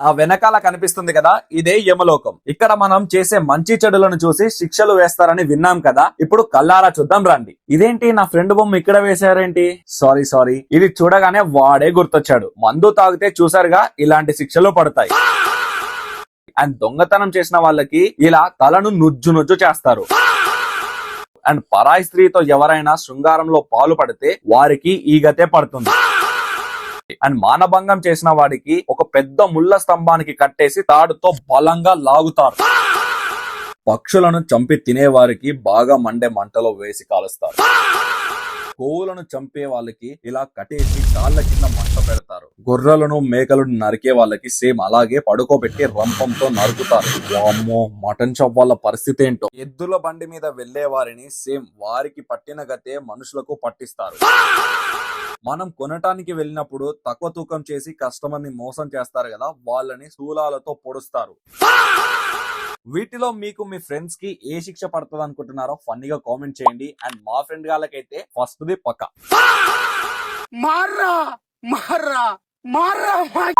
ఆ వెనకాల కనిపిస్తుంది కదా ఇదే యమలోకం. ఇక్కడ మనం చేసే మంచి చెడులను చూసి శిక్షలు వేస్తారని విన్నాం కదా ఇప్పుడు కల్లారా చూద్దాం రండి. ఇదేంటి నా ఫ్రెండ్ బొమ్మ ఇక్కడ వేశారేంటి? Sorry sorry. ఇది చూడగానే వాడే గుర్తొచ్చాడు. మందు తాగితే చూసారుగా ఇలాంటి శిక్షలు పడతాయి. అండ్ దొంగతనం చేసిన వాళ్ళకి ఇలా తలను నుజ్జు నుజ్జు చేస్తారు. అండ్ పరాయి స్త్రీతో ఎవరైనా శృంగారంలో పాలు పడితే వారికి ఈ గతే పడుతుంది. అండ్ మానభంగం చేసిన వాడికి ఒక పెద్ద ముళ్ళ స్తంభానికి కట్టేసి తాడుతో బలంగా లాగుతారు. పక్షులను చంపి తినేవారికి బాగా మండే మంటలో వేసి కాలుస్తారు. గోవులను చంపే వాళ్ళకి ఇలా కట్టేసి కాళ్ళ కింద మంట పెడతారు. గొర్రెలను మేకలను నరికే వాళ్ళకి సేమ్ అలాగే పడుకోబెట్టి రంపంతో నరుకుతారు. వామ్మో మటన్ షాప్ వాళ్ళ పరిస్థితి ఏంటో. ఎద్దుల బండి మీద వెళ్ళే వారిని సేమ్ వారికి పట్టిన గతే మనుషులకు పట్టిస్తారు. మనం కొనటానికి వెళ్ళినప్పుడు తక్కువ తూకం చేసి కస్టమర్ని మోసం చేస్తారు కదా వాళ్ళని శూలాలతో పొడుస్తారు. వీటిలో మీకు మీ ఫ్రెండ్స్కి ఏ శిక్ష పడుతుంది అనుకుంటున్నారో ఫన్నీగా కామెంట్ చేయండి. అండ్ మా ఫ్రెండ్ గాలకైతే ఫస్ట్ ది పక్క. మార్రా మార్రా. Marra, mãe!